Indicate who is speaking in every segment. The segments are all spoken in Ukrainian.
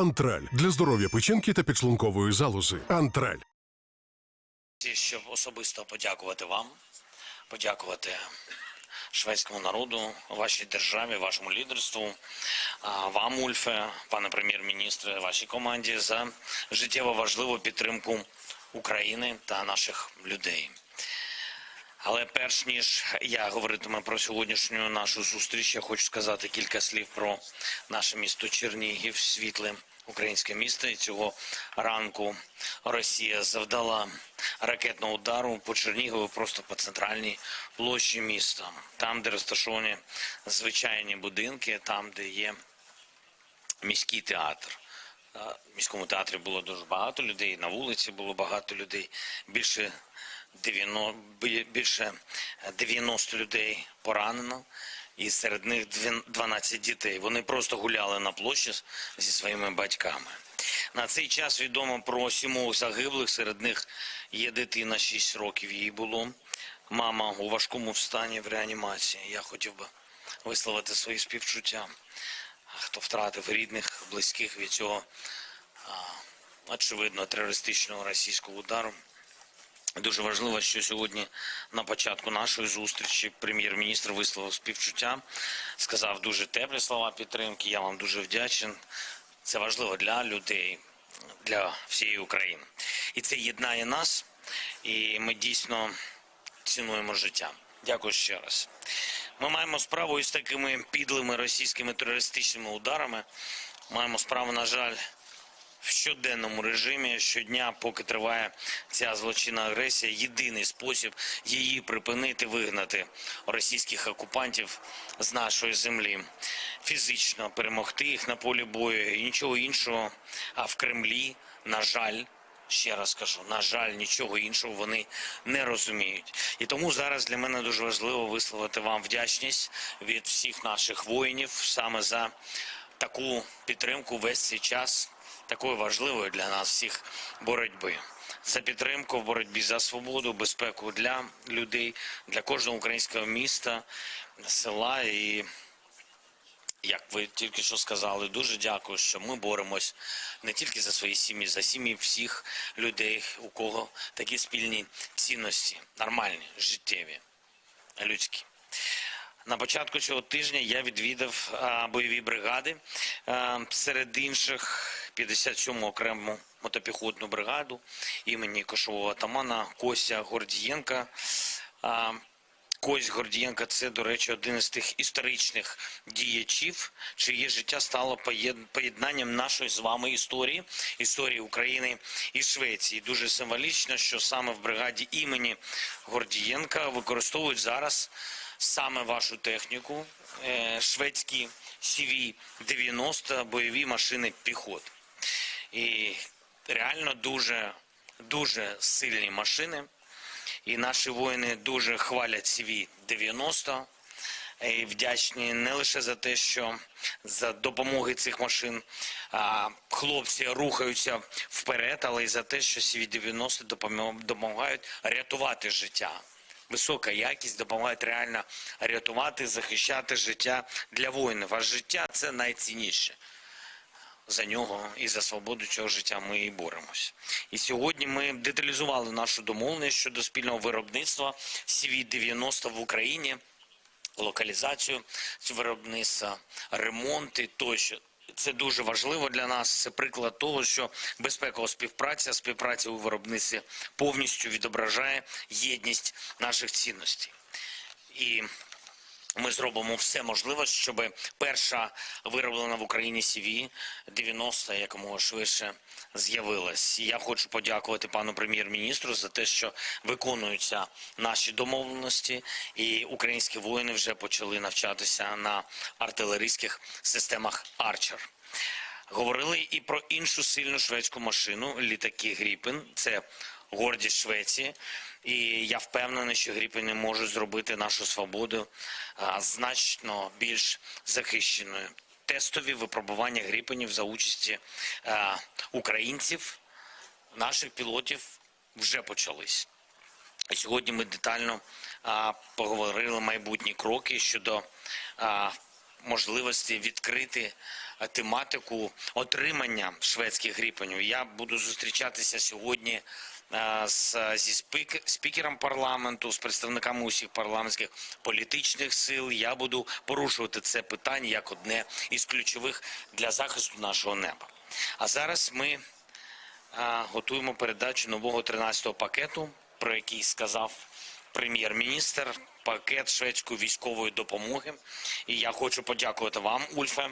Speaker 1: Антраль для здоров'я печінки та підшлункової залози. Антраль.
Speaker 2: Щоб особисто подякувати вам, подякувати шведському народу, вашій державі, вашому лідерству, вам, Ульфе, пане прем'єр-міністре, вашій команді за життєво важливу підтримку України та наших людей. Але перш ніж я говоритиму про сьогоднішню нашу зустріч, я хочу сказати кілька слів про наше місто Чернігів, світле українське місто. І цього ранку Росія завдала ракетного удару по Чернігову, просто по центральній площі міста, там, де розташовані звичайні будинки, там, де є міський театр. В міському театрі було дуже багато людей, на вулиці було багато людей. Більше 90, більше 90 людей поранено, і серед них дві- 12 дітей. Вони просто гуляли на площі зі своїми батьками. На цей час відомо про сімох загиблих, серед них є дитина 6 років їй було. Мама у важкому стані в реанімації. Я хотів би висловити свої співчуття хто втратив рідних, близьких від цього очевидно терористичного російського удару. Дуже важливо, що сьогодні на початку нашої зустрічі прем'єр-міністр висловив співчуття, сказав дуже теплі слова підтримки. Я вам дуже вдячен. Це важливо для людей, для всієї України. І це єднає нас, і ми дійсно цінуємо життя. Дякую ще раз. Ми маємо справу із такими підлими російськими терористичними ударами. Маємо справу, на жаль, в щоденному режимі щодня, поки триває ця злочинна агресія, єдиний спосіб її припинити, вигнати російських окупантів з нашої землі, фізично перемогти їх на полі бою і нічого іншого. А в Кремлі, на жаль, ще раз кажу, на жаль, нічого іншого вони не розуміють. І тому зараз для мене дуже важливо висловити вам вдячність від всіх наших воїнів саме за таку підтримку весь цей час такої важливої для нас всіх боротьби. За підтримку в боротьбі за свободу, безпеку для людей, для кожного українського міста, села. І як ви тільки що сказали, дуже дякую, що ми боремось не тільки за свої сім'ї, за сім'ї всіх людей, у кого такі спільні цінності, нормальні, життєві, людські. На початку цього тижня я відвідав бойові бригади, серед інших 57-му окрему мотопіхотну бригаду імені кошового атамана Костя Гордієнка. А, Кость Гордієнка це, до речі, один із тих історичних діячів, чиє життя стало поєднанням нашої з вами історії, історії України і Швеції. Дуже символічно, що саме в бригаді імені Гордієнка використовують зараз саме вашу техніку, е, шведські CV-90 бойові машини піхот. І реально дуже, дуже сильні машини. І наші воїни дуже хвалять CV-90 і вдячні не лише за те, що за допомоги цих машин а, хлопці рухаються вперед, але й за те, що CV-90 допомо- допомагають рятувати життя. Висока якість допомагає реально рятувати, захищати життя для воїнів. А життя це найцінніше за нього і за свободу цього життя ми і боремось. І сьогодні ми деталізували нашу домовленість щодо спільного виробництва CV-90 в Україні, локалізацію виробництва, ремонти тощо. Це дуже важливо для нас. Це приклад того, що безпекова співпраця, співпраця у виробництві повністю відображає єдність наших цінностей. І ми зробимо все можливе, щоб перша вироблена в Україні CV 90 якомога швидше з'явилась. Я хочу подякувати пану прем'єр-міністру за те, що виконуються наші домовленості, і українські воїни вже почали навчатися на артилерійських системах Арчер. Говорили і про іншу сильну шведську машину літаки Гріпен. Це гордість Швеції. І я впевнений, що Гріпени можуть зробити нашу свободу значно більш захищеною. Тестові випробування Гріпенів за участі українців, наших пілотів вже почались. Сьогодні ми детально а, поговорили майбутні кроки щодо можливості відкрити е, тематику отримання шведських гріпенів. Я буду зустрічатися сьогодні е, зі спік, спікером парламенту, з представниками усіх парламентських політичних сил. Я буду порушувати це питання як одне із ключових для захисту нашого неба. А зараз ми а, готуємо передачу нового 13-го пакету, про який сказав прем'єр-міністр. Пакет шведської військової допомоги. І я хочу подякувати вам, Ульфе,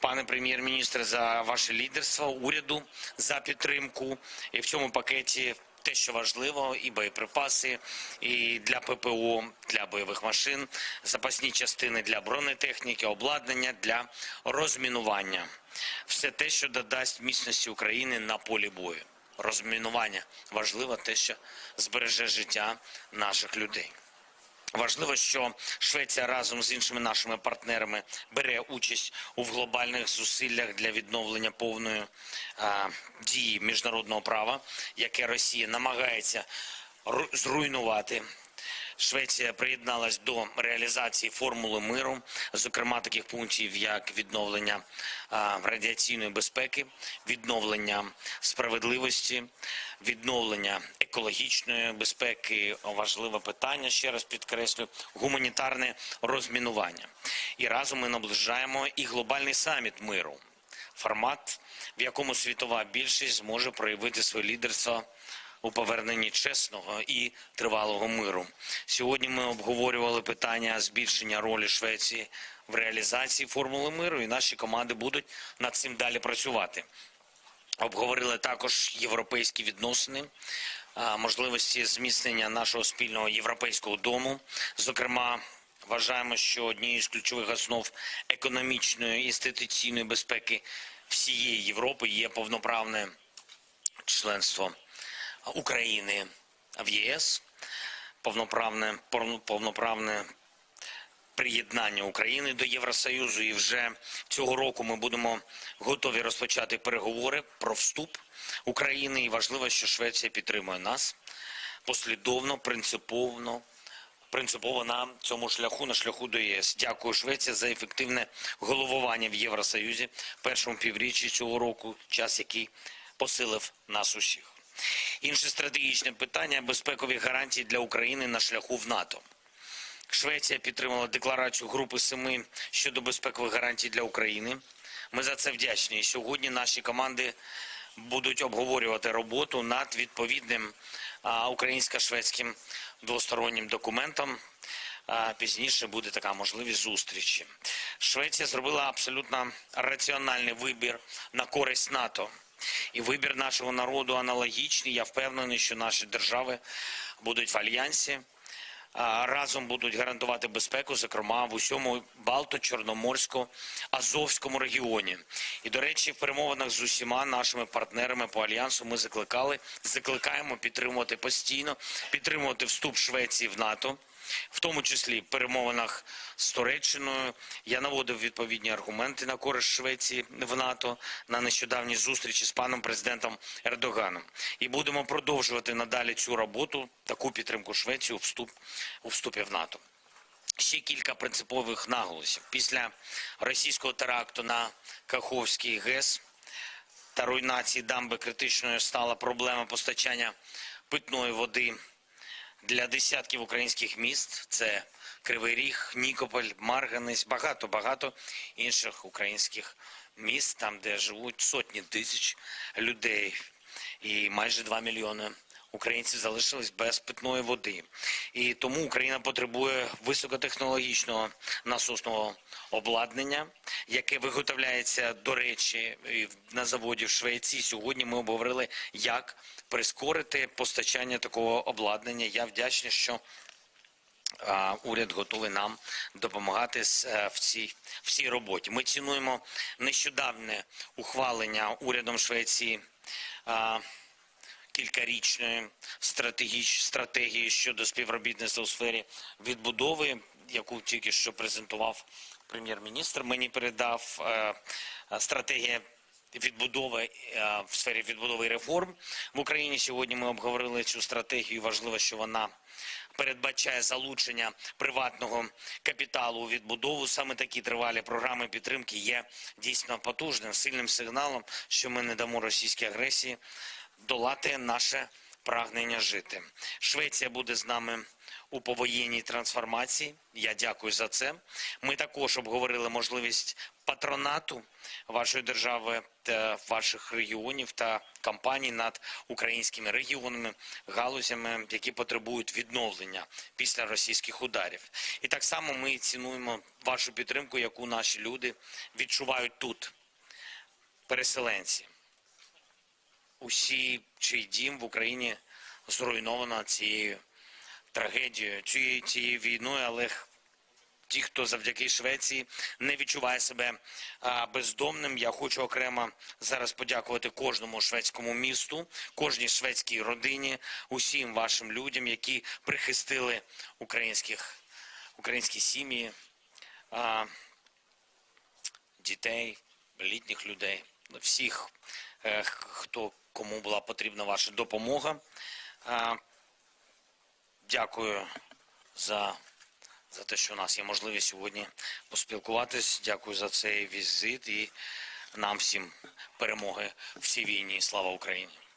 Speaker 2: пане прем'єр-міністре, за ваше лідерство, уряду за підтримку. І в цьому пакеті те, що важливо, і боєприпаси, і для ППО, для бойових машин, запасні частини для бронетехніки, обладнання для розмінування. Все те, що додасть міцності України на полі бою. Розмінування важливо те, що збереже життя наших людей. Важливо, що Швеція разом з іншими нашими партнерами бере участь у глобальних зусиллях для відновлення повної а, дії міжнародного права, яке Росія намагається зруйнувати. Швеція приєдналась до реалізації формули миру, зокрема таких пунктів, як відновлення радіаційної безпеки, відновлення справедливості, відновлення екологічної безпеки. Важливе питання, ще раз підкреслю, гуманітарне розмінування. І разом ми наближаємо і глобальний саміт миру, формат, в якому світова більшість зможе проявити своє лідерство у поверненні чесного і тривалого миру. Сьогодні ми обговорювали питання збільшення ролі Швеції в реалізації формули миру, і наші команди будуть над цим далі працювати. Обговорили також європейські відносини, можливості зміцнення нашого спільного європейського дому. Зокрема, вважаємо, що однією з ключових основ економічної інституційної безпеки всієї Європи є повноправне членство України в ЄС, повноправне, повно- повноправне приєднання України до Євросоюзу. І вже цього року ми будемо готові розпочати переговори про вступ України. І важливо, що Швеція підтримує нас послідовно, принциповно. Принципово на цьому шляху, на шляху до ЄС. Дякую Швеція за ефективне головування в Євросоюзі в першому півріччі цього року, час який посилив нас усіх. Інше стратегічне питання безпекові гарантії для України на шляху в НАТО. Швеція підтримала декларацію Групи Семи щодо безпекових гарантій для України. Ми за це вдячні. Сьогодні наші команди будуть обговорювати роботу над відповідним українсько-шведським двостороннім документом. Пізніше буде така можливість зустрічі. Швеція зробила абсолютно раціональний вибір на користь НАТО. І вибір нашого народу аналогічний. Я впевнений, що наші держави будуть в альянсі разом будуть гарантувати безпеку, зокрема в усьому Балто-Чорноморсько-Азовському регіоні. І до речі, в перемовинах з усіма нашими партнерами по альянсу ми закликали, закликаємо підтримувати постійно, підтримувати вступ Швеції в НАТО. В тому числі перемовинах з Туреччиною я наводив відповідні аргументи на користь Швеції в НАТО на нещодавній зустрічі з паном президентом Ердоганом. І будемо продовжувати надалі цю роботу, таку підтримку Швеції у вступ у вступі в НАТО. Ще кілька принципових наголосів. Після російського теракту на Каховський ГЕС та руйнації дамби критичною стала проблема постачання питної води для десятків українських міст. Це Кривий Ріг, Нікополь, Марганець, багато багато інших українських міст, там де живуть сотні тисяч людей, і майже 2 мільйони українців залишились без питної води. І тому Україна потребує високотехнологічного насосного обладнання, яке виготовляється, до речі, на заводі в Швеції. Сьогодні ми обговорили, як прискорити постачання такого обладнання. Я вдячний, що уряд готовий нам допомагати е, в цій, в цій роботі. Ми цінуємо нещодавне ухвалення урядом Швеції кількарічної стратегіч, стратегії щодо співробітництва у сфері відбудови, яку тільки що презентував прем'єр-міністр. Мені передав е, стратегія відбудови е, в сфері відбудови реформ в Україні. Сьогодні ми обговорили цю стратегію. Важливо, що вона передбачає залучення приватного капіталу у відбудову. Саме такі тривалі програми підтримки є дійсно потужним, сильним сигналом, що ми не дамо російській агресії долати наше прагнення жити. Швеція буде з нами у повоєнній трансформації. Я дякую за це. Ми також обговорили можливість патронату вашої держави та ваших регіонів та кампаній над українськими регіонами, галузями, які потребують відновлення після російських ударів. І так само ми цінуємо вашу підтримку, яку наші люди відчувають тут, переселенці усі, чий дім в Україні зруйновано цією трагедією, цією, цією війною, але ті, хто завдяки Швеції не відчуває себе бездомним. Я хочу окремо зараз подякувати кожному шведському місту, кожній шведській родині, усім вашим людям, які прихистили українських, українські сім'ї, дітей, літніх людей, всіх, е, хто кому була потрібна ваша допомога. Дякую за, за те, що у нас є можливість сьогодні поспілкуватись. Дякую за цей візит і нам всім перемоги в цій війні. Слава Україні!